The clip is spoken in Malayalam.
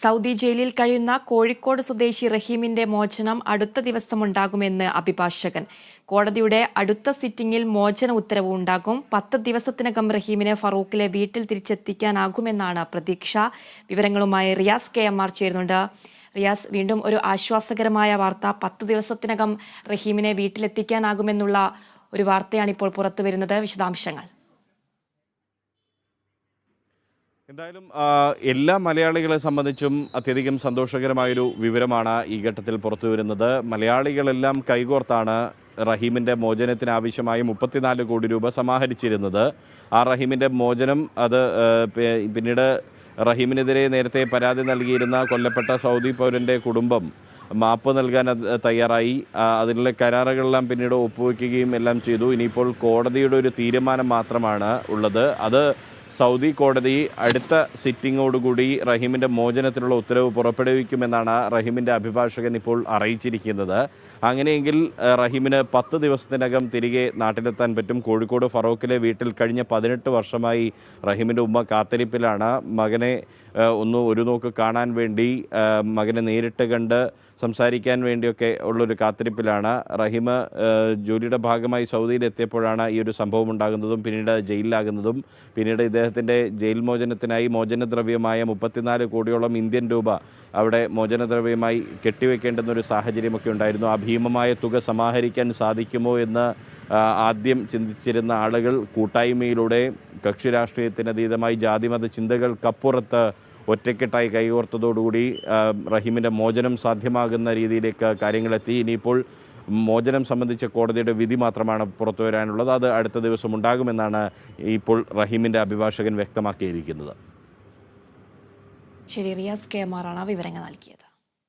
സൗദി ജയിലിൽ കഴിയുന്ന കോഴിക്കോട് സ്വദേശി റഹീമിന്റെ മോചനം അടുത്ത ദിവസമുണ്ടാകുമെന്ന് അഭിഭാഷകൻ. കോടതിയുടെ അടുത്ത സിറ്റിംഗിൽ മോചന ഉത്തരവ് ഉണ്ടാകും. പത്ത് ദിവസത്തിനകം റഹീമിനെ ഫറൂഖിലെ വീട്ടിൽ തിരിച്ചെത്തിക്കാനാകുമെന്നാണ് പ്രതീക്ഷ. വിവരങ്ങളുമായി റിയാസ് കെ എം ആർ ചേരുന്നുണ്ട്. റിയാസ് വീണ്ടും ഒരു ആശ്വാസകരമായ വാർത്ത. പത്ത് ദിവസത്തിനകം റഹീമിനെ വീട്ടിലെത്തിക്കാനാകുമെന്നുള്ള ഒരു വാർത്തയാണ് ഇപ്പോൾ പുറത്തു വരുന്നത് വിശദാംശങ്ങൾ. എന്തായാലും എല്ലാ മലയാളികളെ സംബന്ധിച്ചും അത്യധികം സന്തോഷകരമായൊരു വിവരമാണ് ഈ ഘട്ടത്തിൽ പുറത്തു വരുന്നത് മലയാളികളെല്ലാം കൈകോർത്താണ് റഹീമിന്റെ മോചനത്തിന് ആവശ്യമായ മുപ്പത്തിനാല് കോടി രൂപ സമാഹരിച്ചിരുന്നത്. ആ റഹീമിന്റെ മോചനം അത് പിന്നീട് റഹീമിനെതിരെ നേരത്തെ പരാതി നൽകിയിരുന്ന കൊല്ലപ്പെട്ട സൗദി പൗരന്റെ കുടുംബം മാപ്പ് നൽകാൻ തയ്യാറായി. അതിനുള്ള കരാറുകളെല്ലാം പിന്നീട് ഒപ്പുവെക്കുകയും എല്ലാം ചെയ്തു. ഇനിയിപ്പോൾ കോടതിയുടെ ഒരു തീരുമാനം മാത്രമാണ് ഉള്ളത്. അത് സൗദി കോടതി അടുത്ത സിറ്റിങ്ങോടുകൂടി റഹീമിന്റെ മോചനത്തിനുള്ള ഉത്തരവ് പുറപ്പെടുവിക്കുമെന്നാണ് റഹീമിന്റെ അഭിഭാഷകൻ ഇപ്പോൾ അറിയിച്ചിരിക്കുന്നത്. അങ്ങനെയെങ്കിൽ റഹീമിന് പത്ത് ദിവസത്തിനകം തിരികെ നാട്ടിലെത്താൻ പറ്റും. കോഴിക്കോട് ഫറോക്കിലെ വീട്ടിൽ കഴിഞ്ഞ പതിനെട്ട് വർഷമായി റഹീമിന്റെ ഉമ്മ കാത്തിരിപ്പിലാണ്. മകനെ ഒന്ന് ഒരു നോക്ക് കാണാൻ വേണ്ടി മകനെ നേരിട്ട് കണ്ട് സംസാരിക്കാൻ വേണ്ടിയൊക്കെ ഉള്ളൊരു കാത്തിരിപ്പിലാണ്. റഹീം ജോലിയുടെ ഭാഗമായി സൗദിയിൽ എത്തിയപ്പോഴാണ് ഈ ഒരു സംഭവം ഉണ്ടാകുന്നതും പിന്നീട് ജയിലിലാകുന്നതും പിന്നീട് ഇദ്ദേഹത്തിന്റെ ജയിൽ മോചനത്തിനായി മോചനദ്രവ്യമായ മുപ്പത്തിനാല് കോടിയോളം ഇന്ത്യൻ രൂപ അവിടെ മോചനദ്രവ്യമായി കെട്ടിവെക്കേണ്ടുന്ന ഒരു സാഹചര്യമൊക്കെ ഉണ്ടായിരുന്നു. ആ ഭീമമായ തുക സമാഹരിക്കാൻ സാധിക്കുമോ എന്ന് ആദ്യം ചിന്തിച്ചിരുന്ന ആളുകൾ കൂട്ടായ്മയിലൂടെ കക്ഷി രാഷ്ട്രീയത്തിനതീതമായി ജാതിമത ചിന്തകൾക്കപ്പുറത്ത് ഒറ്റക്കെട്ടായി കൈകോർത്തതോടുകൂടി റഹീമിന്റെ മോചനം സാധ്യമാകുന്ന രീതിയിലേക്ക് കാര്യങ്ങളെത്തി. ഇനിയിപ്പോൾ മോചനം സംബന്ധിച്ച കോടതിയുടെ വിധി മാത്രമാണ് പുറത്തു വരാനുള്ളത്. അത് അടുത്ത ദിവസം ഉണ്ടാകുമെന്നാണ് ഇപ്പോൾ റഹീമിന്റെ അഭിഭാഷകൻ വ്യക്തമാക്കിയിരിക്കുന്നത്. ശരി റിയാസ് കെ. വിവരങ്ങൾ നൽകിയത്.